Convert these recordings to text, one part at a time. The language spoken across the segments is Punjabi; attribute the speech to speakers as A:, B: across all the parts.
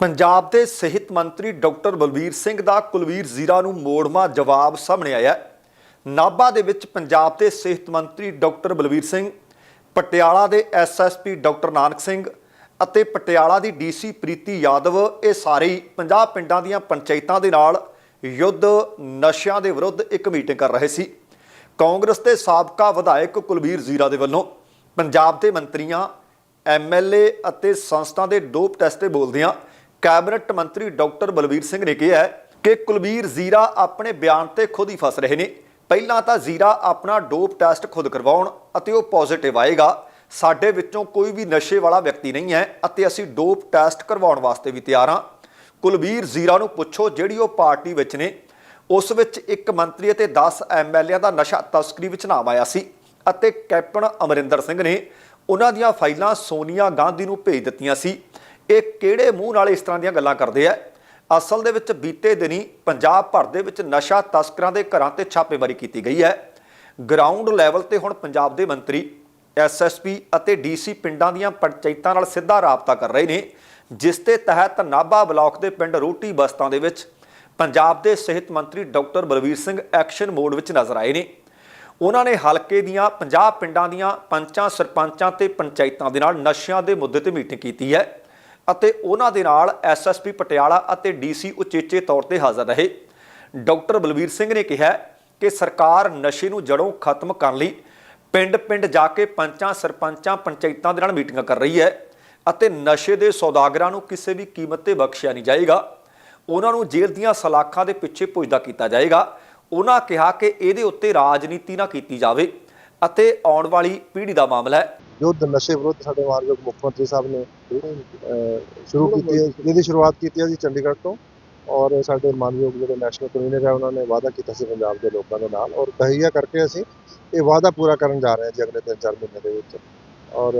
A: ਪੰਜਾਬ ਦੇ ਸਿਹਤ ਮੰਤਰੀ ਡਾਕਟਰ ਬਲਬੀਰ ਸਿੰਘ ਦਾ ਕੁਲਵੀਰ ਜ਼ੀਰਾ ਨੂੰ ਮੋੜਮਾ ਜਵਾਬ ਸਾਹਮਣੇ ਆਇਆ ਨਾਭਾ ਦੇ ਵਿੱਚ ਪੰਜਾਬ ਦੇ ਸਿਹਤ ਮੰਤਰੀ ਡਾਕਟਰ ਬਲਬੀਰ ਸਿੰਘ, ਪਟਿਆਲਾ ਦੇ ਐਸਐਸਪੀ ਡਾਕਟਰ ਨਾਨਕ ਸਿੰਘ ਅਤੇ ਪਟਿਆਲਾ ਦੀ ਡੀਸੀ ਪ੍ਰੀਤੀ ਯਾਦਵ, ਇਹ ਸਾਰੇ ਹੀ 50 ਪਿੰਡਾਂ ਦੀਆਂ ਪੰਚਾਇਤਾਂ ਦੇ ਨਾਲ ਯੁੱਧ ਨਸ਼ਿਆਂ ਦੇ ਵਿਰੁੱਧ ਇੱਕ ਮੀਟਿੰਗ ਕਰ ਰਹੇ ਸੀ। ਕਾਂਗਰਸ ਦੇ ਸਾਬਕਾ ਵਿਧਾਇਕ ਕੁਲਵੀਰ ਜ਼ੀਰਾ ਦੇ ਵੱਲੋਂ ਪੰਜਾਬ ਦੇ ਮੰਤਰੀਆਂ ਐਮਐਲਏ ਅਤੇ ਸੰਸਥਾ ਦੇ ਡੋਪ ਟੈਸਟ ਤੇ ਬੋਲਦਿਆਂ ਕੈਬਨਿਟ ਮੰਤਰੀ ਡਾਕਟਰ ਬਲਬੀਰ ਸਿੰਘ ਨੇ ਕਿਹਾ ਕਿ ਕੁਲਬੀਰ ਜ਼ੀਰਾ ਆਪਣੇ ਬਿਆਨ ਤੇ ਖੁਦ ਹੀ ਫਸ ਰਹੇ ਨੇ। ਪਹਿਲਾਂ ਤਾਂ ਜ਼ੀਰਾ ਆਪਣਾ ਡੋਪ ਟੈਸਟ ਖੁਦ ਕਰਵਾਉਣ ਅਤੇ ਉਹ ਪੋਜ਼ਿਟਿਵ ਆਏਗਾ। ਸਾਡੇ ਵਿੱਚੋਂ ਕੋਈ ਵੀ ਨਸ਼ੇ ਵਾਲਾ ਵਿਅਕਤੀ ਨਹੀਂ ਹੈ ਅਤੇ ਅਸੀਂ ਡੋਪ ਟੈਸਟ ਕਰਵਾਉਣ ਵਾਸਤੇ ਵੀ ਤਿਆਰ ਹਾਂ। ਕੁਲਬੀਰ ਜ਼ੀਰਾ ਨੂੰ ਪੁੱਛੋ ਜਿਹੜੀ ਉਹ ਪਾਰਟੀ ਵਿੱਚ ਨੇ। ਉਸ ਵਿੱਚ ਇੱਕ ਮੰਤਰੀ ਅਤੇ 10 ਐਮਐਲਏਆਂ ਦਾ ਨਸ਼ਾ ਤਸਕਰੀ ਵਿੱਚ ਨਾਮ ਆਇਆ ਸੀ ਅਤੇ ਕੈਪਟਨ ਅਮਰਿੰਦਰ ਸਿੰਘ ਨੇ ਉਹਨਾਂ ਦੀਆਂ ਫਾਈਲਾਂ ਸੋਨੀਆ ਗਾਂਧੀ ਨੂੰ ਭੇਜ ਦਿੱਤੀਆਂ ਸੀ। ਇਹ ਕਿਹੜੇ ਮੂੰਹ ਨਾਲ ਇਸ ਤਰ੍ਹਾਂ ਦੀਆਂ ਗੱਲਾਂ ਕਰਦੇ ਆ? ਅਸਲ ਦੇ ਵਿੱਚ ਬੀਤੇ ਦਿਨੀ ਪੰਜਾਬ ਭਰ ਦੇ ਵਿੱਚ ਨਸ਼ਾ ਤਸਕਰਾਂ ਦੇ ਘਰਾਂ ਤੇ ਛਾਪੇਮਾਰੀ ਕੀਤੀ ਗਈ ਹੈ। ਗਰਾਊਂਡ ਲੈਵਲ ਤੇ ਹੁਣ ਪੰਜਾਬ ਦੇ ਮੰਤਰੀ ਐਸਐਸਪੀ ਅਤੇ ਡੀਸੀ ਪਿੰਡਾਂ ਦੀਆਂ ਪੰਚਾਇਤਾਂ ਨਾਲ ਸਿੱਧਾ ਰਾਬਤਾ ਕਰ ਰਹੇ ਨੇ, ਜਿਸ ਦੇ ਤਹਿਤ ਨਾਭਾ ਬਲਾਕ ਦੇ ਪਿੰਡ ਰੋਟੀ ਬਸਤਾਂ ਦੇ ਵਿੱਚ ਪੰਜਾਬ ਦੇ ਸਿਹਤ ਮੰਤਰੀ doctor Balvir Singh action mode ਵਿੱਚ ਨਜ਼ਰ ਆਏ ਨੇ। ਉਹਨਾਂ ਨੇ ਹਲਕੇ ਦੀਆਂ 50 ਪਿੰਡਾਂ ਦੀਆਂ ਪੰਚਾਂ, ਸਰਪੰਚਾਂ ਤੇ ਪੰਚਾਇਤਾਂ ਦੇ ਨਾਲ ਨਸ਼ਿਆਂ ਦੇ ਮੁੱਦੇ ਤੇ ਮੀਟਿੰਗ ਕੀਤੀ ਹੈ। ਅਤੇ ਉਹਨਾਂ ਦੇ ਨਾਲ ਐਸਐਸਪੀ ਪਟਿਆਲਾ ਅਤੇ ਡੀਸੀ ਉਚੇਚੇ ਤੌਰ ਤੇ ਹਾਜ਼ਰ ਰਹੇ। ਡਾਕਟਰ ਬਲਬੀਰ ਸਿੰਘ ਨੇ ਕਿਹਾ ਕਿ ਸਰਕਾਰ ਨਸ਼ੇ ਨੂੰ ਜੜੋਂ ਖਤਮ ਕਰਨ ਲਈ ਪਿੰਡ-ਪਿੰਡ ਜਾ ਕੇ ਪੰਚਾਂ, ਸਰਪੰਚਾਂ, ਪੰਚਾਇਤਾਂ ਦੇ ਨਾਲ ਮੀਟਿੰਗਾਂ ਕਰ ਰਹੀ ਹੈ ਅਤੇ ਨਸ਼ੇ ਦੇ ਸੌਦਾਗਰਾਂ ਨੂੰ ਕਿਸੇ ਵੀ ਕੀਮਤ ਤੇ ਬਖਸ਼ਿਆ ਨਹੀਂ ਜਾਏਗਾ। ਉਹਨਾਂ ਨੂੰ ਜੇਲ੍ਹ ਦੀਆਂ ਸਲਾਖਾਂ ਦੇ ਪਿੱਛੇ ਪੁੱਜਦਾ ਕੀਤਾ ਜਾਏਗਾ। ਉਹਨਾਂ ਕਿਹਾ ਕਿ ਇਹਦੇ ਉੱਤੇ ਰਾਜਨੀਤੀ ਨਾ ਕੀਤੀ ਜਾਵੇ ਅਤੇ ਆਉਣ ਵਾਲੀ ਪੀੜ੍ਹੀ ਦਾ ਮਾਮਲਾ ਹੈ।
B: ਯੁੱਧ ਨਸ਼ੇ ਵਿਰੁੱਧ ਸਾਡੇ ਮਾਨਯੋਗ ਮੁੱਖ ਮੰਤਰੀ ਸਾਹਿਬ ਨੇ ਸ਼ੁਰੂ ਕੀਤੀ ਹੈ। ਜਿਹਦੀ ਸ਼ੁਰੂਆਤ ਕੀਤੀ ਹੈ ਜੀ ਚੰਡੀਗੜ੍ਹ ਤੋਂ ਔਰ ਸਾਡੇ ਮਾਨਯੋਗ ਜਿਹੜੇ ਨੈਸ਼ਨਲ ਕਨਵੀਨਰ ਹੈ, ਉਹਨਾਂ ਨੇ ਵਾਅਦਾ ਕੀਤਾ ਸੀ ਪੰਜਾਬ ਦੇ ਲੋਕਾਂ ਦੇ ਨਾਲ ਔਰ ਤਹੀਆ ਕਰਕੇ ਅਸੀਂ ਇਹ ਵਾਅਦਾ ਪੂਰਾ ਕਰਨ ਜਾ ਰਹੇ ਹਾਂ ਜੀ ਅਗਲੇ 3-4 ਮਹੀਨੇ ਦੇ ਵਿੱਚ। ਔਰ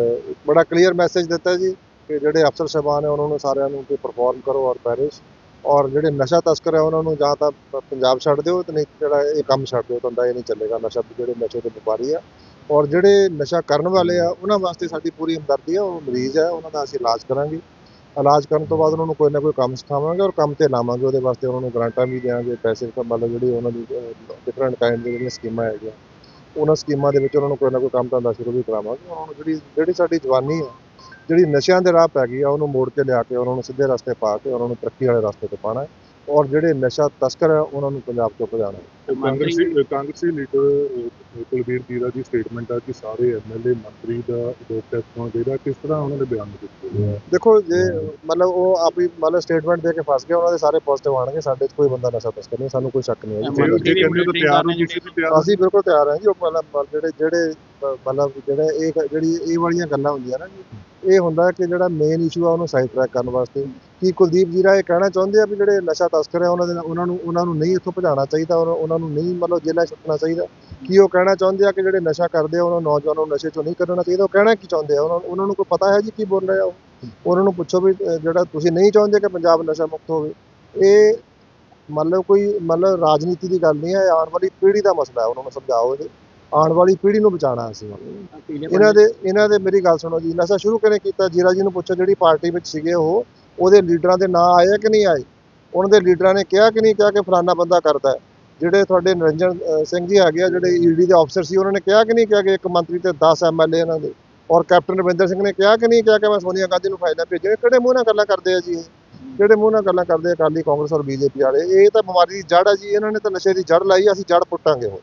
B: ਬੜਾ ਕਲੀਅਰ ਮੈਸੇਜ ਦਿੱਤਾ ਜੀ ਕਿ ਜਿਹੜੇ ਅਫਸਰ ਸਾਹਿਬਾਨ ਹੈ, ਉਹਨਾਂ ਨੂੰ ਸਾਰਿਆਂ ਨੂੰ ਕਿ ਪਰਫਾਰਮ ਕਰੋ ਔਰ ਪੈਰਿਸ਼ ਔਰ ਜਿਹੜੇ ਨਸ਼ਾ ਤਸਕਰ ਹੈ, ਉਹਨਾਂ ਨੂੰ ਜਾਂ ਤਾਂ ਪੰਜਾਬ ਛੱਡ ਦਿਓ, ਤੇ ਨਹੀਂ ਜਿਹੜਾ ਇਹ ਕੰਮ ਛੱਡ ਦਿਓ ਤਾਂ ਇਹ ਨਹੀਂ ਚੱਲੇਗਾ। ਨਸ਼ਾ ਜਿਹੜੇ ਨਸ਼ੇ ਦੇ ਵਪਾਰੀ ਆ ਔਰ ਜਿਹੜੇ ਨਸ਼ਾ ਕਰਨ ਵਾਲੇ ਆ, ਉਹਨਾਂ ਵਾਸਤੇ ਸਾਡੀ ਪੂਰੀ ਹਮਦਰਦੀ ਆ, ਉਹ ਮਰੀਜ਼ ਆ, ਉਹਨਾਂ ਦਾ ਅਸੀਂ ਇਲਾਜ ਕਰਾਂਗੇ। ਇਲਾਜ ਕਰਨ ਤੋਂ ਬਾਅਦ ਉਹਨਾਂ ਨੂੰ ਕੋਈ ਨਾ ਕੋਈ ਕੰਮ ਸਿਖਾਵਾਂਗੇ ਔਰ ਕੰਮ ਤੇ ਲਾਵਾਂਗੇ, ਉਹਦੇ ਵਾਸਤੇ ਉਹਨਾਂ ਨੂੰ ਗ੍ਰਾਂਟਾਂ ਵੀ ਦੇਵਾਂਗੇ ਪੈਸੇ ਮਤਲਬ ਜਿਹੜੀ ਉਹਨਾਂ ਦੀ ਡਿਫਰੈਂਟ ਕਾਈਂਡ ਦੀ ਜਿਹੜੀਆਂ ਸਕੀਮਾਂ ਹੈਗੀਆਂ, ਉਹਨਾਂ ਸਕੀਮਾਂ ਦੇ ਵਿੱਚ ਉਹਨਾਂ ਨੂੰ ਕੋਈ ਨਾ ਕੋਈ ਕੰਮ ਧੰਦਾ ਸ਼ੁਰੂ ਵੀ ਕਰਾਵਾਂਗੇ। ਉਹਨਾਂ ਨੂੰ ਜਿਹੜੀ ਜਿਹੜੀ ਸਾਡੀ ਜਵਾਨੀ ਆ, ਜਿਹੜੀ ਨਸ਼ਿਆਂ ਦੇ ਰਾਹ ਪੈ ਗਈ ਆ, ਉਹਨੂੰ ਮੋੜ ਕੇ ਲਿਆ ਕੇ ਉਹਨਾਂ ਨੂੰ ਸਿੱਧੇ ਰਸਤੇ ਪਾ ਕੇ ਉਹਨਾਂ ਨੂੰ ਤਰੱਕੀ ਵਾਲੇ ਰਸਤੇ ਤੇ ਪਾਣਾ ਔਰ ਜਿਹੜੇ ਨਸ਼ਾ ਤਸਕਰ ਆ, ਉਹਨਾਂ ਨੂੰ ਪੰਜਾਬ ਤੋਂ ਭਜਾਣਾ
C: ਕਾਂਗਰਸੀ ਕਾਂਗਰਸੀ ਲੀਡਰ ਅਹ, ਕੁਲਬੀਰ ਜੀਰਾ ਦੀ ਸਟੇਟਮੈਂਟ ਆ ਕਿ ਸਾਰੇ ਐਮਐਲਏ ਮੰਤਰੀ ਦਾ ਡੋਪ ਟੈਸਟ ਹੋਣਾ ਚਾਹੀਦਾ। ਕਿਸ ਤਰ੍ਹਾਂ ਉਹਨਾਂ ਦੇ ਬਿਆਨ ਦਿੱਤੇ?
B: ਦੇਖੋ ਜੇ ਮਤਲਬ ਉਹ ਆਪ ਹੀ ਮਤਲਬ ਸਟੇਟਮੈਂਟ ਦੇ ਕੇ ਫਸ ਗਏ ਉਹਨਾਂ ਦੇ ਸਾਰੇ ਪੋਜ਼ਿਟਿਵ ਆਣਗੇ ਸਾਡੇ 'ਚ ਕੋਈ ਬੰਦਾ ਨਸ਼ਾ ਤਸਕਰ ਨਹੀਂ ਸਾਨੂੰ ਕੋਈ ਸ਼ੱਕ ਨਹੀਂ ਹੈ ਜੀ।
C: ਤਿਆਰ ਹੋ ਤੁਸੀਂ ਤਿਆਰ
B: ਅਸੀਂ ਬਿਲਕੁਲ ਤਿਆਰ ਹਾਂ ਜੀ। ਉਹ ਮਤਲਬ ਜਿਹੜੇ ਜਿਹੜੇ ਮਤਲਬ ਜਿਹੜੇ ਇਹ ਜਿਹੜੀ ਇਹ ਵਾਲੀਆਂ ਗੱਲਾਂ ਹੁੰਦੀਆਂ ਨਾ ਜੀ ਇਹ ਹੁੰਦਾ ਕਿ ਜਿਹੜਾ ਮੇਨ ਇਸ਼ੂ ਆ ਉਹਨੂੰ ਸਾਈਡ ਟਰੈਕ ਕਰਨ ਵਾਸਤੇ। ਕੀ ਕੁਲਦੀਪ ਜੀਰਾ ਇਹ ਕਹਿਣਾ ਚਾਹੁੰਦੇ ਆ ਵੀ ਜਿਹੜੇ ਨਸ਼ਾ ਤਸਕਰ ਆ ਉਹਨਾਂ ਦੇ ਨਾਲ- ਉਹਨਾਂ ਨੂੰ ਉਹਨਾਂ ਨੂੰ ਨਹੀਂ ਇੱਥੋਂ ਭਜਾਉਣਾ ਚਾਹੀਦਾ ਔਰ ਉਹਨਾਂ ਨੂੰ ਨਹੀਂ ਮਤਲਬ ਜੇਲ੍ਹਾਂ 'ਚ ਚਾਹੀਦਾ। ਕੀ ਉਹ ਕਹਿਣਾ ਚਾਹੁੰਦੇ ਆ ਕਿ ਜਿਹੜੇ ਨਸ਼ਾ ਕਰਦੇ ਆ, ਉਹਨਾਂ ਨੌਜਵਾਨਾਂ ਨੂੰ ਨਸ਼ੇ 'ਚੋਂ ਨਹੀਂ ਕੱਢਣਾ ਚਾਹੀਦਾ। ਉਹ ਕਹਿਣਾ ਕੀ ਚਾਹੁੰਦੇ ਆ? ਉਹਨਾਂ ਨੂੰ ਕੋਈ ਪਤਾ ਹੈ ਜੀ ਕੀ ਬੋਲ ਰਹੇ ਆ ਉਹਨਾਂ ਨੂੰ ਪੁੱਛੋ ਵੀ ਜਿਹੜਾ ਤੁਸੀਂ ਨਹੀਂ ਚਾਹੁੰਦੇ ਕਿ ਪੰਜਾਬ ਨਸ਼ਾ ਮੁਕਤ ਹੋਵੇ। ਇਹ ਮਤਲਬ ਕੋਈ ਮਤਲਬ ਰਾਜਨੀਤੀ ਦੀ ਗੱਲ ਨਹੀਂ ਹੈ ਆਉਣ ਵਾਲੀ ਪੀੜ੍ਹੀ ਦਾ ਮਸਲਾ ਹੈ। ਉਹਨਾਂ ਨੂੰ ਸਮਝਾਓ ਇਹ ਆਉਣ ਵਾਲੀ ਪੀੜ੍ਹੀ ਨੂੰ ਬਚਾਉਣਾ ਅਸੀਂ। ਇਹਨਾਂ ਦੇ ਇਹਨਾਂ ਦੇ ਮੇਰੀ ਗੱਲ ਸੁਣੋ ਜੀ। ਨਸ਼ਾ ਸ਼ੁਰੂ ਕਿਵੇਂ ਕੀਤਾ? ਜੀਰਾ ਜੀ ਨੂੰ ਪੁੱਛੋ ਜਿਹੜੀ ਪਾਰਟੀ ਵਿੱਚ ਸੀਗੇ ਉਹ। ਉਹਦੇ ਲੀਡਰਾਂ ਦੇ ਨਾਂ ਆਏ ਕਿ ਨਹੀਂ ਆਏ? ਉਹਨਾਂ ਦੇ ਲੀਡਰਾਂ ਨੇ ਕਿਹਾ ਕਿ ਨਹੀਂ ਕਿਹਾ ਕਿ ਫਲਾਨਾ ਬੰਦਾ ਕਰਦਾ ਹੈ। ਜਿਹੜੇ ਤੁਹਾਡੇ ਨਿਰੰਜਨ ਸਿੰਘ ਜੀ ਹੈਗੇ ਆ ਜਿਹੜੇ ਈਡੀ ਦੇ ਅਫਸਰ ਸੀ ਉਹਨਾਂ ਨੇ ਕਿਹਾ ਕਿ ਨਹੀਂ ਕਿਹਾ ਕਿ ਇੱਕ ਮੰਤਰੀ ਤੇ 10 ਐਮਐਲਏ ਇਹਨਾਂ ਦੇ? ਔਰ ਕੈਪਟਨ ਰਵਿੰਦਰ ਸਿੰਘ ਨੇ ਕਿਹਾ ਕਿ ਨਹੀਂ ਕਿਹਾ ਕਿ ਮੈਂ ਸੋਨੀਆ ਗਾਂਧੀ ਨੂੰ ਫਾਈਲਾਂ ਭੇਜੀਆਂ? ਕਿਹੜੇ ਮੂੰਹ ਨਾਲ ਗੱਲਾਂ ਕਰਦੇ ਆ ਜੀ ਇਹ? ਕਿਹੜੇ ਮੂੰਹ ਨਾਲ ਗੱਲਾਂ ਕਰਦੇ ਆ ਅਕਾਲੀ ਕਾਂਗਰਸ ਔਰ ਬੀਜੇਪੀ ਵਾਲੇ? ਇਹ ਤਾਂ ਬਿਮਾਰੀ ਦੀ ਜੜ ਆ ਜੀ ਇਹਨਾਂ ਨੇ ਤਾਂ ਨਸ਼ੇ ਦੀ ਜੜ ਲਾਈ ਅਸੀਂ ਜੜ ਪੁੱਟਾਂਗੇ ਹੁਣ।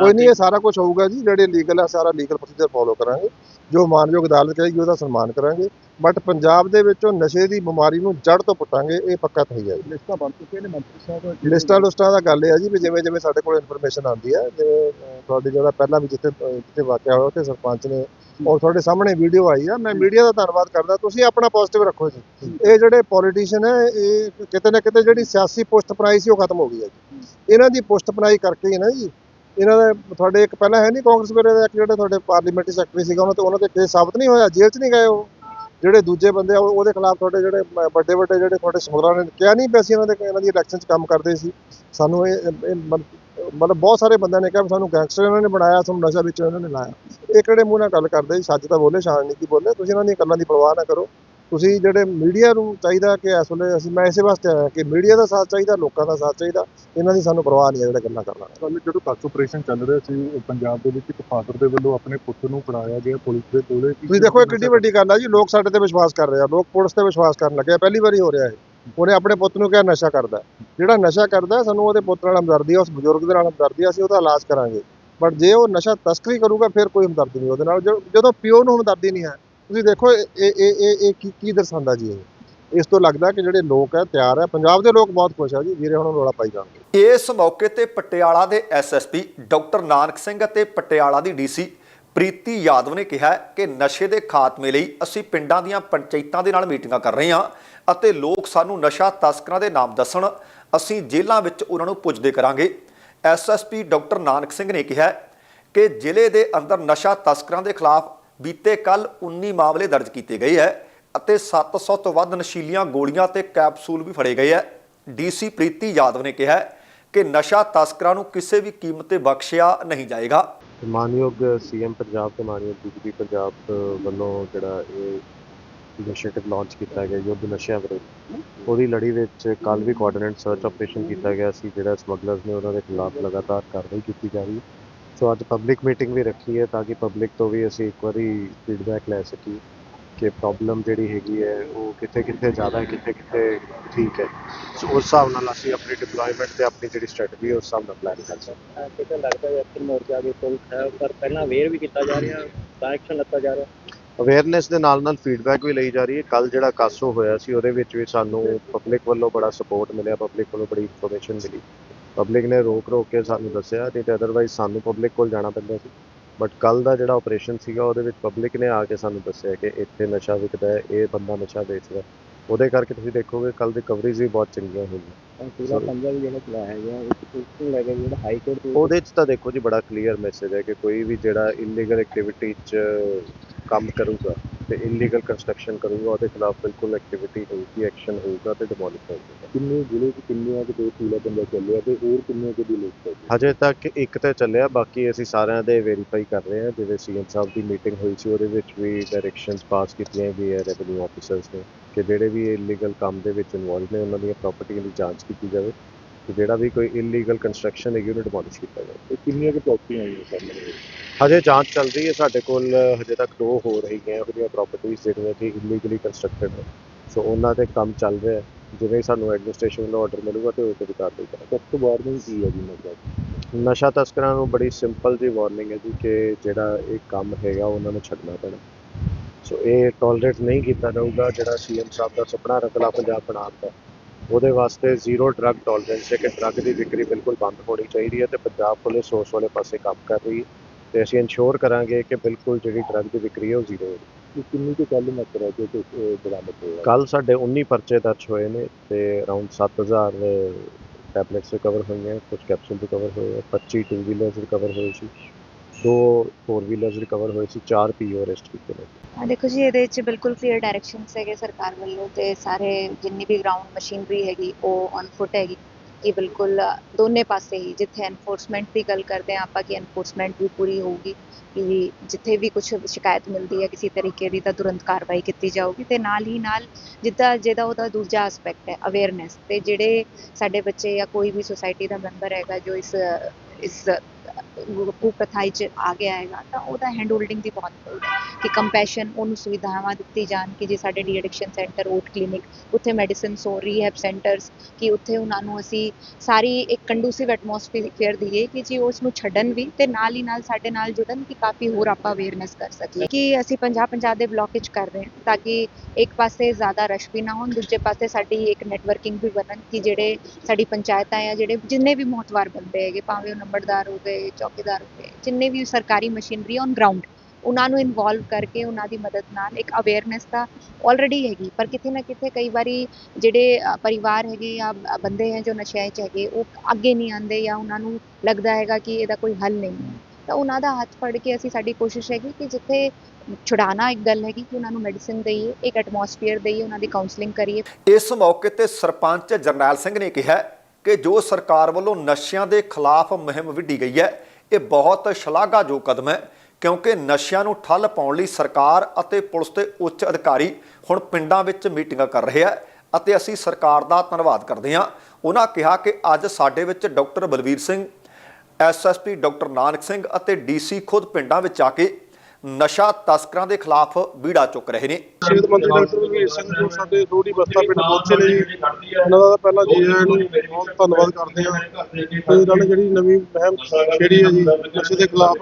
B: ਕੋਈ ਨਹੀਂ ਇਹ ਸਾਰਾ ਕੁਝ ਹੋਊਗਾ ਜੀ ਜਿਹੜੇ ਲੀਗਲ ਆ ਸਾਰਾ ਲੀਗਲ ਪ੍ਰੋਸੀਜਰ ਫੋਲੋ ਕਰਾਂਗੇ। ਜੋ ਮਾਨਯੋਗ ਅਦਾਲਤ ਕਹੇਗੀ ਉਹਦਾ ਸਨਮਾਨ ਕਰਾਂਗੇ। ਬਟ ਪੰਜਾਬ ਦੇ ਵਿੱਚੋਂ ਨਸ਼ੇ ਦੀ ਬਿਮਾਰੀ ਨੂੰ ਜੜ ਤੋਂ ਪੁੱਟਾਂਗੇ ਇਹ ਪੱਕਾ ਤਹੀ ਹੈ
C: ਲਿਸਟਾਂ ਬਣ ਚੁੱਕੀਆਂ ਨੇ ਮੰਤਰੀ ਸਾਹਿਬ
B: ਲਿਸਟਾਂ ਲੁਸਟਾਂ ਦਾ ਗੱਲ ਇਹ ਆ ਜੀ ਵੀ ਜਿਵੇਂ ਜਿਵੇਂ ਸਾਡੇ ਕੋਲ ਇਨਫੋਰਮੇਸ਼ਨ ਆਉਂਦੀ ਹੈ ਤੇ ਅਹ, ਤੁਹਾਡੀ ਜਿਹੜਾ ਪਹਿਲਾਂ ਵੀ ਜਿੱਥੇ ਜਿੱਥੇ ਵਾਕਿਆ ਹੋਇਆ ਉੱਥੇ ਸਰਪੰਚ ਨੇ ਔਰ ਤੁਹਾਡੇ ਸਾਹਮਣੇ ਵੀਡੀਓ ਆਈ ਆ ਮੈਂ ਮੀਡੀਆ ਦਾ ਧੰਨਵਾਦ ਕਰਦਾ ਤੁਸੀਂ ਆਪਣਾ ਪੋਜ਼ਿਟਿਵ ਰੱਖੋ ਜੀ। ਇਹ ਜਿਹੜੇ ਪੋਲੀਟੀਸ਼ੀਅਨ ਹੈ ਇਹ ਕਿਤੇ ਨਾ ਕਿਤੇ ਜਿਹੜੀ ਸਿਆਸੀ ਪੁਸ਼ਤ ਪਨਾਈ ਸੀ ਉਹ ਖਤਮ ਹੋ ਗਈ ਹੈ ਜੀ। ਇਹਨਾਂ ਦੀ ਪੁਸ਼ਤ ਪਨਾਈ ਕਰਕੇ ਹੀ ਨਾ ਜੀ ਇਹਨਾਂ ਦੇ ਤੁਹਾਡੇ ਇੱਕ ਪਹਿਲਾਂ ਹੈ ਨਹੀਂ ਕਾਂਗਰਸ ਵੇਲੇ ਦਾ ਇੱਕ ਜਿਹੜਾ ਤੁਹਾਡੇ ਪਾਰਲੀਮੈਂਟਰੀ ਸੈਕਟਰੀ ਸੀਗਾ ਉਹਨਾਂ ਤੇ ਉਹਨਾਂ ਤੇ ਕੇਸ ਸਾਬਤ ਨਹੀਂ ਹੋਇਆ ਜੇਲ੍ਹ 'ਚ ਨਹੀਂ ਗਏ ਉਹ। ਜਿਹੜੇ ਦੂਜੇ ਬੰਦੇ ਆ ਉਹਦੇ ਖਿਲਾਫ ਤੁਹਾਡੇ ਜਿਹੜੇ ਵੱਡੇ ਵੱਡੇ ਜਿਹੜੇ ਤੁਹਾਡੇ ਸਮਗਰਾਂ ਨੇ ਕਿਹਾ ਨਹੀਂ ਪਿਆ ਸੀ ਇਹਨਾਂ ਦੇ ਇਹਨਾਂ ਦੀ ਇਲੈਕਸ਼ਨ 'ਚ ਕੰਮ ਕਰਦੇ ਸੀ। ਸਾਨੂੰ ਇਹ ਮਤਲਬ ਬਹੁਤ ਸਾਰੇ ਬੰਦਿਆਂ ਨੇ ਕਿਹਾ ਵੀ ਸਾਨੂੰ ਗੈਂਗਸਟਰ ਇਹਨਾਂ ਨੇ ਬਣਾਇਆ, ਸਾਨੂੰ ਨਸ਼ਾ ਵਿੱਚ ਇਹਨਾਂ ਨੇ ਲਾਇਆ। ਇਹ ਕਿਹੜੇ ਮੂੰਹ ਨਾਲ ਗੱਲ ਕਰਦੇ ਜੀ ਸੱਚ ਤਾਂ ਬੋਲੇ ਸ਼ਾਨ ਨਹੀਂ ਕੀ ਬੋਲੇ। ਤੁਸੀਂ ਇਹਨਾਂ ਦੀਆਂ ਗੱਲਾਂ ਦੀ ਪਰਵਾਹ ਨਾ ਕਰੋ। ਤੁਸੀਂ ਜਿਹੜੇ ਮੀਡੀਆ ਨੂੰ ਚਾਹੀਦਾ ਕਿ ਇਸ ਵੇਲੇ ਅਸੀਂ ਮੈਂ ਇਸੇ ਵਾਸਤੇ ਆਇਆ ਕਿ ਮੀਡੀਆ ਦਾ ਸਾਥ ਚਾਹੀਦਾ ਲੋਕਾਂ ਦਾ ਸਾਥ ਚਾਹੀਦਾ ਇਹਨਾਂ ਦੀ ਸਾਨੂੰ ਪਰਵਾਹ ਨਹੀਂ ਹੈ ਜਿਹੜੇ ਗੱਲਾਂ ਕਰਨਾ
C: ਕੱਲ ਜਦੋਂ ਕੱਚ ਆਪਰੇਸ਼ਨ ਚੱਲ ਰਿਹਾ ਸੀ ਪੰਜਾਬ ਦੇ ਵਿੱਚ ਇੱਕ ਫਾਦਰ ਦੇ ਵੱਲੋਂ ਆਪਣੇ ਪੁੱਤ ਨੂੰ ਫੜਾਇਆ ਗਿਆ ਪੁਲਿਸ ਦੇ ਕੋਲੇ
B: ਤੁਸੀਂ ਦੇਖੋ ਇਹ ਕਿੰਨੀ ਵੱਡੀ ਗੱਲ ਆ ਜੀ ਲੋਕ ਸਾਡੇ ਤੇ ਵਿਸ਼ਵਾਸ ਕਰ ਰਹੇ ਆ ਲੋਕ ਪੁਲਿਸ ਤੇ ਵਿਸ਼ਵਾਸ ਕਰਨ ਲੱਗੇ ਆ ਪਹਿਲੀ ਵਾਰੀ ਹੋ ਰਿਹਾ ਇਹ। ਉਹਨੇ ਆਪਣੇ ਪੁੱਤ ਨੂੰ ਕਿਹਾ ਨਸ਼ਾ ਕਰਦਾ। ਜਿਹੜਾ ਨਸ਼ਾ ਕਰਦਾ ਸਾਨੂੰ ਉਹਦੇ ਪੁੱਤ ਨਾਲ ਹਮਦਰਦੀ ਆ ਉਸ ਬਜ਼ੁਰਗ ਦੇ ਨਾਲ ਹਮਦਰਦੀ ਆ ਅਸੀਂ ਉਹਦਾ ਇਲਾਜ ਕਰਾਂਗੇ। ਬਟ ਜੇ ਉਹ ਨਸ਼ਾ ਤਸਕਰੀ ਕਰੂਗਾ ਫਿਰ ਕੋਈ ਹਮਦਰਦੀ ਨਹੀਂ ਉਹਦੇ ਨਾਲ। ਜਦੋਂ ਪਿਓ ਨੂੰ ਹਮਦਰਦੀ ਨਹੀਂ ਹੈ ਤੁਸੀਂ ਦੇਖੋ, ਇਹ ਇਹ ਇਹ ਕੀ ਕੀ ਦਰਸਾਉਂਦਾ ਜੀ ਇਹ? ਇਸ ਤੋਂ ਲੱਗਦਾ ਕਿ ਜਿਹੜੇ ਲੋਕ ਹੈ ਤਿਆਰ ਹੈ ਪੰਜਾਬ ਦੇ ਲੋਕ ਬਹੁਤ ਖੁਸ਼ ਆ ਜੀ, ਵੀਰੇ ਹੁਣ ਰੋਲਾ ਪਾਈ ਜਾਣਗੇ।
A: ਇਸ ਮੌਕੇ ਤੇ ਪਟਿਆਲਾ ਦੇ ਐਸਐਸਪੀ ਡਾਕਟਰ ਨਾਨਕ ਸਿੰਘ ਅਤੇ ਪਟਿਆਲਾ ਦੀ ਡੀਸੀ ਪ੍ਰੀਤੀ ਯਾਦਵ ਨੇ ਕਿਹਾ ਕਿ ਨਸ਼ੇ ਦੇ ਖਾਤਮੇ ਲਈ ਅਸੀਂ ਪਿੰਡਾਂ ਦੀਆਂ ਪੰਚਾਇਤਾਂ ਦੇ ਨਾਲ ਮੀਟਿੰਗਾਂ ਕਰ ਰਹੇ ਹਾਂ ਅਤੇ ਲੋਕ ਸਾਨੂੰ ਨਸ਼ਾ ਤਸਕਰਾਂ ਦੇ ਨਾਮ ਦੱਸਣ, ਅਸੀਂ ਜੇਲ੍ਹਾਂ ਵਿੱਚ ਉਹਨਾਂ ਨੂੰ ਪੁੱਜਦੇ ਕਰਾਂਗੇ। ਐਸਐਸਪੀ ਡਾਕਟਰ ਨਾਨਕ ਸਿੰਘ ਨੇ ਕਿਹਾ ਕਿ ਜ਼ਿਲ੍ਹੇ ਦੇ ਅੰਦਰ ਨਸ਼ਾ ਤਸਕਰਾਂ ਦੇ ਖਿਲਾਫ ਬੀਤੇ ਕੱਲ 19 ਮਾਮਲੇ ਦਰਜ ਕੀਤੇ ਗਏ ਹੈ ਅਤੇ 700 ਤੋਂ ਵੱਧ ਨਸ਼ੀਲੀਆਂ ਗੋਲੀਆਂ ਤੇ ਕੈਪਸੂਲ ਵੀ ਫੜੇ ਗਏ ਹੈ। ਡੀਸੀ ਪ੍ਰੀਤੀ ਯਾਦਵ ਨੇ ਕਿਹਾ ਕਿ ਨਸ਼ਾ ਤਸਕਰਾਂ ਨੂੰ ਕਿਸੇ ਵੀ ਕੀਮਤ ਤੇ ਬਖਸ਼ਿਆ ਨਹੀਂ ਜਾਏਗਾ।
D: ਤੇ ਮਾਨਯੋਗ ਸੀਐਮ ਪੰਜਾਬ ਤੇ ਮਾਨਯੋਗ ਡੀਜੀਪੀ ਪੰਜਾਬ ਵੱਲੋਂ ਜਿਹੜਾ ਇਹ ਇਨੀਸ਼ੀਏਟਿਵ ਲਾਂਚ ਕੀਤਾ ਗਿਆ, ਯੁੱਧ ਨਸ਼ਿਆਂ ਵਿਰੁੱਧ, ਉਹਦੀ ਲੜੀ ਵਿੱਚ ਕੱਲ ਵੀ ਕੋਆਰਡੀਨੇਟ ਸਰਚ ਆਪਰੇਸ਼ਨ ਕੀਤਾ ਗਿਆ ਸੀ, ਜਿਹੜਾ ਸਮਗਲਰਸ ਨੇ ਉਹਨਾਂ ਦੇ ਖਿਲਾਫ ਲਗਾਤਾਰ ਕਾਰਵਾਈ ਕੀਤੀ ਜਾ ਰਹੀ ਹੈ। ਸੋ ਅੱਜ ਪਬਲਿਕ ਮੀਟਿੰਗ ਵੀ ਰੱਖੀ ਹੈ ਤਾਂ ਕਿ ਪਬਲਿਕ ਤੋਂ ਵੀ ਅਸੀਂ ਇੱਕ ਵਾਰੀ ਫੀਡਬੈਕ ਲੈ ਸਕੀਏ ਕਿ ਪ੍ਰੋਬਲਮ ਜਿਹੜੀ ਹੈਗੀ ਹੈ ਉਹ ਕਿੱਥੇ ਕਿੱਥੇ ਜ਼ਿਆਦਾ ਹੈ ਕਿੱਥੇ ਕਿੱਥੇ ਠੀਕ ਹੈ। ਸੋ ਉਸ ਹਿਸਾਬ ਨਾਲ ਅਸੀਂ ਆਪਣੀ ਡਿਪਲੋਇਮੈਂਟ ਤੇ ਆਪਣੀ ਜਿਹੜੀ ਸਟ੍ਰੈਟਜੀ ਉਸ ਹਿਸਾਬ ਨਾਲ ਪਲਾਨ ਕਰ ਸਕਦੇ ਹਾਂ।
E: ਕਿਤੇ ਲੱਗਦਾ ਹੈ ਕਿ ਮੋਰਚਾ ਦੇ ਪੁਲਿਸ ਹੈ ਪਰ ਪਹਿਲਾਂ ਅਵੇਅਰ ਵੀ ਕੀਤਾ ਜਾ ਰਿਹਾ ਤਾਂ ਐਕਸ਼ਨ ਲੱਤਾ ਜਾ ਰਿਹਾ।
D: ਅਵੇਅਰਨੈਸ ਦੇ ਨਾਲ ਨਾਲ ਫੀਡਬੈਕ ਵੀ ਲਈ ਜਾ ਰਹੀ ਹੈ। ਕੱਲ ਜਿਹੜਾ ਕਾਸੋ ਹੋਇਆ ਸੀ ਉਹਦੇ ਵਿੱਚ ਵੀ ਸਾਨੂੰ ਪਬਲਿਕ ਵੱਲੋਂ ਬੜਾ ਸਪੋਰਟ ਮਿਲਿਆ ਪਬਲਿਕ ਵੱਲੋਂ ਬੜੀ ਇਨਫੋਰਮੇਸ਼ਨ ਮਿਲੀ। ਪਬਲਿਕ ਨੇ ਰੋਕ ਰੋਕ ਕੇ ਸਾਨੂੰ ਦੱਸਿਆ ਨਹੀਂ ਤੇ ਅਦਰਵਾਈਜ਼ ਸਾਨੂੰ ਪਬਲਿਕ ਕੋਲ ਜਾਣਾ ਪੈਂਦਾ ਸੀ ਬਟ ਕੱਲ ਦਾ ਜਿਹੜਾ ਆਪਰੇਸ਼ਨ ਸੀਗਾ ਉਹਦੇ ਵਿੱਚ ਪਬਲਿਕ ਨੇ ਆ ਕੇ ਸਾਨੂੰ ਦੱਸਿਆ ਕਿ ਇੱਥੇ ਨਸ਼ਾ ਵਿਕਦਾ ਹੈ ਇਹ ਬੰਦਾ ਨਸ਼ਾ ਵੇਚਦਾ। ਉਹਦੇ ਕਰਕੇ ਤੁਸੀਂ ਦੇਖੋਗੇ ਕੱਲ ਦੀ ਕਵਰੇਜ ਵੀ ਬਹੁਤ ਚੰਗੀਆਂ ਹੋਈਆਂ
E: ਤਾਂ ਪੂਰਾ ਪੰਜਾ ਵੀ ਜਿਹੜਾ ਚਲਾਇਆ ਗਿਆ ਇੱਕ ਪੁਲਿਸ ਨੂੰ ਲੈ ਕੇ ਜਿਹੜਾ ਹਾਈ ਕੋਰਟ
D: ਉਹਦੇ 'ਚ ਤਾਂ ਦੇਖੋ ਜੀ ਬੜਾ ਕਲੀਅਰ ਮੈਸੇਜ ਹੈ ਕਿ ਕੋਈ ਵੀ ਜਿਹੜਾ ਇਲੀਗਲ ਐਕਟੀਵਿਟੀ 'ਚ ਕੰਮ ਕਰੂਗਾ ਤੇ ਇਲੀਗਲ ਕੰਸਟਰਕਸ਼ਨ ਕਰੂਗਾ ਉਹਦੇ ਖਿਲਾਫ ਬਿਲਕੁਲ ਐਕਟੀਵਿਟੀ ਹੋਊਗੀ ਐਕਸ਼ਨ ਹੋਊਗਾ ਤੇ ਡਿਮੋਲਿਸ਼ ਹੋਊਗਾ
C: ਕਿੰਨੇ ਜ਼ਿਲ੍ਹੇ 'ਚ ਕਿੰਨੀਆਂ ਕਿ ਦੋ ਪੂਲਾ ਬੰਦਾ ਚੱਲਿਆ ਤੇ ਹੋਰ ਕਿੰਨੇ ਕਿ ਦੀ ਲਿਸਟ ਹੈ?
D: ਹਜੇ ਤੱਕ ਇੱਕ ਤੇ ਚੱਲਿਆ ਬਾਕੀ ਅਸੀਂ ਸਾਰਿਆਂ ਦੇ ਵੈਰੀਫਾਈ ਕਰ ਰਹੇ ਹਾਂ ਜਿਵੇਂ ਸੀਐਮ ਸਾਹਿਬ ਦੀ ਮੀਟਿੰਗ ਹੋਈ ਸੀ ਉਹਦੇ ਵਿੱਚ ਵੀ ਡਾਇਰੈਕਸ਼ਨਸ ਪਾਸ ਕੀਤੀਆਂ ਗਈਆਂ ਰੈਵਨਿਊ ਆਫੀਸਰਸ ਨੇ ਕਿ ਜਿਹੜੇ ਵੀ ਇਲੀਗਲ ਕੰਮ ਦੇ ਵਿੱਚ ਇਨਵੋਲਵ ਨੇ ਉਹਨਾਂ ਦੀਆਂ ਪ੍ਰਾਪਰਟੀਆਂ ਦੀ ਜਾਂਚ ਕੀਤੀ ਜਾਵੇ ਤੇ ਜਿਹੜਾ ਵੀ ਕੋਈ ਇਲੀਗਲ ਕੰਸਟਰਕਸ਼ਨ ਹੈਗੀ ਉਹਨੂੰ ਡਿਮੋਲਿਸ਼ ਕੀਤਾ ਜਾਵੇ।
C: ਤੇ ਕਿੰਨੀਆਂ ਕਿ ਪ੍ਰਾਪਰਟੀਆਂ ਆਈਆਂ
D: ਹਜੇ ਜਾਂਚ ਚੱਲ ਰਹੀ ਹੈ ਸਾਡੇ ਕੋਲ ਹਜੇ ਤੱਕ ਦੋ ਹੋ ਰਹੀਆਂ ਜਿਹੀਆਂ ਪ੍ਰਾਪਰਟੀਆਂ ਜਿਹੜੀਆਂ ਕਿ ਇਲੀਗਲੀ ਕੰਸਟਰਕਟਡ ਨੇ। ਸੋ ਉਹਨਾਂ ਤੇ ਕੰਮ ਚੱਲ ਰਿਹਾ ਹੈ। ਜਿਵੇਂ ਹੀ ਸਾਨੂੰ ਐਡਮਿਨਿਸਟ੍ਰੇਸ਼ਨ ਵੱਲੋਂ ਆਰਡਰ ਮਿਲੂਗਾ ਤੇ ਉਹ ਤੇ ਕਾਰਵਾਈ ਕਰਾਂਗੇ।
C: ਸਭ ਤੋਂ ਵਾਰਨਿੰਗ ਕੀ ਹੈ ਜੀ ਮਤਲਬ?
D: ਨਸ਼ਾ ਤਸਕਰਾਂ ਨੂੰ ਬੜੀ ਸਿੰਪਲ ਜੀ ਵਾਰਨਿੰਗ ਹੈ ਜੀ ਕਿ ਜਿਹੜਾ ਇਹ ਕੰਮ ਹੈਗਾ ਉਹਨਾਂ ਨੂੰ ਛੱਡਣਾ ਪੈਣਾ। ਸੋ ਇਹ ਟੋਲਰੇਟ ਨਹੀਂ ਕੀਤਾ ਜਾਊਗਾ ਜਿਹੜਾ ਸੀਐਮ ਸਾਹਿਬ ਦਾ ਸੁਪਨਾ ਰਤਲਾ ਪੰਜਾਬ ਬਣਾਉਣ ਦਾ ਉਹਦੇ ਵਾਸਤੇ ਜ਼ੀਰੋ ਡਰੱਗ ਟੋਲਰੈਂਸ ਹੈ ਕਿ ਡਰੱਗ ਦੀ ਵਿਕਰੀ ਬਿਲਕੁਲ ਬੰਦ ਹੋਣੀ ਚਾਹੀਦੀ ਹੈ ਤੇ ਪੰਜਾਬ ਪੁਲਿਸ ਉਸ ਵਾਲੇ ਪਾਸੇ ਕੰਮ ਕਰ ਰਹੀ ਹੈ ਤੇ ਅਸੀਂ ਇਨਸ਼ੋਰ ਕਰਾਂਗੇ ਕਿ ਬਿਲਕੁਲ ਜਿਹੜੀ ਡਰੱਗ ਦੀ ਵਿਕਰੀ ਹੈ ਉਹ ਜ਼ੀਰੋ ਹੋਵੇ।
C: ਕਿੰਨੀ ਕੁ ਕੱਲ ਮਾਤਰਾ ਚ ਤੇ, ਅਹ, ਬਰਾਮਦ ਹੋਇਆ
D: ਕੱਲ ਸਾਡੇ 19 ਪਰਚੇ ਦਰਜ ਹੋਏ ਨੇ ਤੇ ਅਰਾਊਂਡ 7000 ਟੈਬਲੇਟਸ ਰਿਕਵਰ ਹੋਈਆਂ ਕੁਝ ਕੈਪਸੂਲ ਰਿਕਵਰ ਹੋਏ ਆ, 25 ਟੂ ਵੀਲਰਸ ਰਿਕਵਰ ਹੋਏ ਸੀ। ਦੋ ਫੋਰ ਵੀਲਰਸ ਰਿਕਵਰ ਹੋਏ ਸੀ, ਚਾਰ ਪੀਓ ਅਰੈਸਟ ਕੀਤੇ ਨੇ।
F: ਹਾਂ, ਦੇਖੋ ਜੀ, ਇਹਦੇ ਵਿੱਚ ਬਿਲਕੁਲ ਕਲੀਅਰ ਡਾਇਰੈਕਸ਼ਨਸ ਹੈਗੇ ਸਰਕਾਰ ਵੱਲੋਂ ਤੇ ਸਾਰੇ ਜਿੰਨੀ ਵੀ ਗਰਾਊਂਡ ਮਸ਼ੀਨਰੀ ਹੈਗੀ, ਉਹ ਔਨ ਫੁੱਟ ਹੈਗੀ। ਕਿ ਬਿਲਕੁਲ ਦੋਨੇ ਪਾਸੇ ਹੀ, ਜਿੱਥੇ ਐਨਫੋਰਸਮੈਂਟ ਦੀ ਗੱਲ ਕਰਦੇ ਆ ਆਪਾਂ ਕਿ ਐਨਫੋਰਸਮੈਂਟ ਵੀ ਪੂਰੀ ਹੋਊਗੀ ਕਿ ਜਿੱਥੇ ਵੀ ਕੁਝ ਸ਼ਿਕਾਇਤ ਮਿਲਦੀ ਹੈ ਕਿਸੇ ਤਰੀਕੇ ਦੀ ਤਾਂ ਤੁਰੰਤ ਕਾਰਵਾਈ ਕੀਤੀ ਜਾਊਗੀ ਤੇ ਨਾਲ ਹੀ ਨਾਲ ਜਿੱਦਾਂ, ਜਿਹਦਾ ਉਹਦਾ ਦੂਜਾ ਐਸਪੈਕਟ ਹੈ ਅਵੇਅਰਨੈਸ ਤੇ ਜਿਹੜੇ ਸਾਡੇ ਬੱਚੇ ਜਾਂ ਕੋਈ ਵੀ ਸੋਸਾਇਟੀ ਦਾ ਮੈਂਬਰ ਹੈਗਾ ਜੋ ਇਸ ਇਸ ਕੁਪ੍ਰਥਾਈ ਚ ਆ ਗਿਆ ਹੈਗਾ ਤਾਂ ਉਹਦਾ ਹੈਂਡ ਹੋਲਡਿੰਗ ਦੀ ਬਹੁਤ ਜ਼ਰੂਰਤ ਹੈ ਕਿ ਕੰਪੈਸ਼ਨ ਉਹਨੂੰ ਸੁਵਿਧਾਵਾਂ ਦਿੱਤੀ ਜਾਣ ਕਿ ਜੇ ਸਾਡੇ de addiction centre OAT clinic ਉੱਥੇ ਮੈਡੀਸਿਨਸ ਹੋ ਰੀਹੈਬ ਸੈਂਟਰਸ ਕਿ ਉੱਥੇ ਉਹਨਾਂ ਨੂੰ ਅਸੀਂ ਸਾਰੀ ਇੱਕ ਕੰਡੂਸਿਵ ਐਟਮੋਸਫੀਅਰ ਦਈਏ ਕਿ ਜੀ ਉਸ ਨੂੰ ਛੱਡਣ ਵੀ ਤੇ ਨਾਲ ਹੀ ਨਾਲ ਸਾਡੇ ਨਾਲ ਜੁੜਨ ਕਿ ਕਾਫੀ ਹੋਰ ਆਪਾਂ ਅਵੇਅਰਨੈਸ ਕਰ ਸਕੀਏ ਕਿ ਅਸੀਂ 50 50 ਦੇ ਬਲਾਕੇਜ ਕਰ ਰਹੇ ਹਾਂ ਤਾਂ ਕਿ ਇੱਕ ਪਾਸੇ ਜ਼ਿਆਦਾ ਰਸ਼ ਵੀ ਨਾ ਹੋਣ ਦੂਜੇ ਪਾਸੇ ਸਾਡੀ ਇੱਕ ਨੈਟਵਰਕਿੰਗ ਵੀ ਬਣਨ ਕਿ ਜਿਹੜੇ ਸਾਡੀ ਪੰਚਾਇਤਾਂ ਆ ਜਿਹੜੇ ਜਿੰਨੇ ਵੀ ਮਹਤਵਾਰ ਬੰਦੇ ਹੈਗੇ ਭਾਵੇਂ ਉਹ ਨੰਬਰਦਾਰ ਹੋ ਗਏ, ਚੌਕੀਦਾਰ ਹੋ ਗਏ, ਜਿੰਨੇ ਵੀ ਸਰਕਾਰੀ ਮਸ਼ੀਨਰੀ ਔਨ ਗਰਾਊਂਡ ਉਹਨਾਂ ਨੂੰ ਇਨਵੋਲਵ ਕਰਕੇ ਉਹਨਾਂ ਦੀ ਮਦਦ ਨਾਲ ਇੱਕ ਅਵੇਅਰਨੈਸ ਤਾਂ ਆਲਰੇਡੀ ਹੈਗੀ, ਪਰ ਕਿਤੇ ਨਾ ਕਿਤੇ ਕਈ ਵਾਰੀ ਜਿਹੜੇ ਪਰਿਵਾਰ ਹੈਗੇ ਜਾਂ ਬੰਦੇ ਹੈ ਜੋ ਨਸ਼ਿਆਂ 'ਚ ਹੈਗੇ, ਉਹ ਅੱਗੇ ਨਹੀਂ ਆਉਂਦੇ ਜਾਂ ਉਹਨਾਂ ਨੂੰ ਲੱਗਦਾ ਹੈਗਾ ਕਿ ਇਹਦਾ ਕੋਈ ਹੱਲ ਨਹੀਂ ਹੈ। ਤਾਂ ਉਹਨਾਂ ਦਾ ਹੱਥ ਫੜ ਕੇ ਅਸੀਂ, ਸਾਡੀ ਕੋਸ਼ਿਸ਼ ਹੈਗੀ ਕਿ ਜਿੱਥੇ ਛੁਡਾਣਾ ਇੱਕ ਗੱਲ ਹੈਗੀ ਕਿ ਉਹਨਾਂ ਨੂੰ ਮੈਡੀਸਿਨ ਦਈਏ, ਇੱਕ ਐਟਮੋਸਫੀਅਰ ਦਈਏ, ਉਹਨਾਂ ਦੀ ਕਾਉਂਸਲਿੰਗ ਕਰੀਏ।
A: ਇਸ ਮੌਕੇ ਤੇ ਸਰਪੰਚ ਜਰਨੈਲ ਸਿੰਘ ਨੇ ਕਿਹਾ ਕਿ ਜੋ ਸਰਕਾਰ ਵੱਲੋਂ ਨਸ਼ਿਆਂ ਦੇ ਖਿਲਾਫ ਮੁਹਿੰਮ ਵਿੱਢੀ ਗਈ ਹੈ, ਇਹ ਬਹੁਤ ਸ਼ਲਾਘਾਯੋਗ ਕਦਮ ਹੈ, ਕਿਉਂਕਿ ਨਸ਼ਿਆਂ ਨੂੰ ਠੱਲ ਪਾਉਣ ਲਈ ਸਰਕਾਰ ਅਤੇ ਪੁਲਿਸ ਦੇ ਉੱਚ ਅਧਿਕਾਰੀ ਹੁਣ ਪਿੰਡਾਂ ਵਿੱਚ ਮੀਟਿੰਗਾਂ ਕਰ ਰਹੇ ਆ ਅਤੇ ਅਸੀਂ ਸਰਕਾਰ ਦਾ ਧੰਨਵਾਦ ਕਰਦੇ ਹਾਂ। ਉਹਨਾਂ ਕਿਹਾ ਕਿ ਅੱਜ ਸਾਡੇ ਵਿੱਚ doctor Balvir Singh SSP doctor Nanak Singh ਅਤੇ ਡੀਸੀ ਖੁਦ ਪਿੰਡਾਂ ਵਿੱਚ ਆ ਕੇ ਨਸ਼ਾ ਤਸਕਰਾਂ ਦੇ ਖਿਲਾਫ ਬੀੜਾ ਚੁੱਕ ਰਹੇ ਨੇ।
G: ਸਿਹਤ ਮੰਤਰੀ ਡਾਕਟਰ ਬਲਵੀਰ ਸਿੰਘ ਜੋ ਸਾਡੇ ਰੋੜੀ ਬਸਤਾ ਪਿੰਡ ਪਹੁੰਚੇ ਨੇ ਜੀ। ਉਹਨਾਂ ਦਾ ਪਹਿਲਾਂ ਜੀ ਆਇਆਂ ਨੂੰ ਬਹੁਤ ਧੰਨਵਾਦ ਕਰਦੇ ਹਾਂ। ਤੇ ਇਹਨਾਂ ਨੇ ਜਿਹੜੀ ਨਵੀਂ ਮੁਹਿੰਮ ਛੇੜੀ ਹੈ ਜੀ, ਨਸ਼ੇ ਦੇ ਖਿਲਾਫ,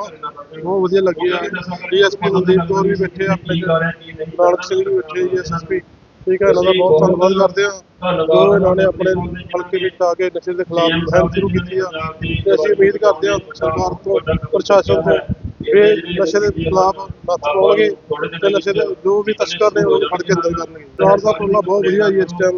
G: ਬਹੁਤ ਵਧੀਆ ਲੱਗੀ ਆ। ਡੀਐਸਪੀ ਕੁਲਦੀਪ ਕੌਰ ਵੀ ਬੈਠੇ ਆ ਆਪਣੇ ਨਾਨਕ ਸਿੰਘ ਵੀ ਬੈਠੇ ਜੀ ਐਸਐਸਪੀ ਠੀਕ ਹੈ ਇਹਨਾਂ ਦਾ ਬਹੁਤ ਧੰਨਵਾਦ ਕਰਦੇ ਹਾਂ। ਜੋ ਇਹਨਾਂ ਨੇ ਆਪਣੇ ਹਲਕੇ ਵਿੱਚ ਆ ਕੇ ਨਸ਼ੇ ਦੇ ਖਿਲਾਫ ਮੁਹਿੰਮ ਸ਼ੁਰੂ ਕੀਤੀ ਆ। ਤੇ ਅਸੀਂ ਉਮੀਦ ਕਰਦੇ ਹਾਂ ਸਰਕਾਰ ਤੋਂ ਪ੍ਰਸ਼ਾਸਨ ਤੋਂ ਇਹ ਨਸ਼ੇ ਦੇ ਖਿਲਾਫ ਨੱਥ ਪਾਉਣਗੇ ਤੇ ਨਸ਼ੇ ਦੇ ਜੋ ਵੀ ਤਸਕਰ ਨੇ ਉਹਨੂੰ ਫੜ ਕੇ ਅੰਦਰ ਕਰਨਗੇ। ਸਰਕਾਰ ਦਾ ਉਪਰਾਲਾ ਬਹੁਤ ਵਧੀਆ ਜੀ ਇਸ ਟਾਈਮ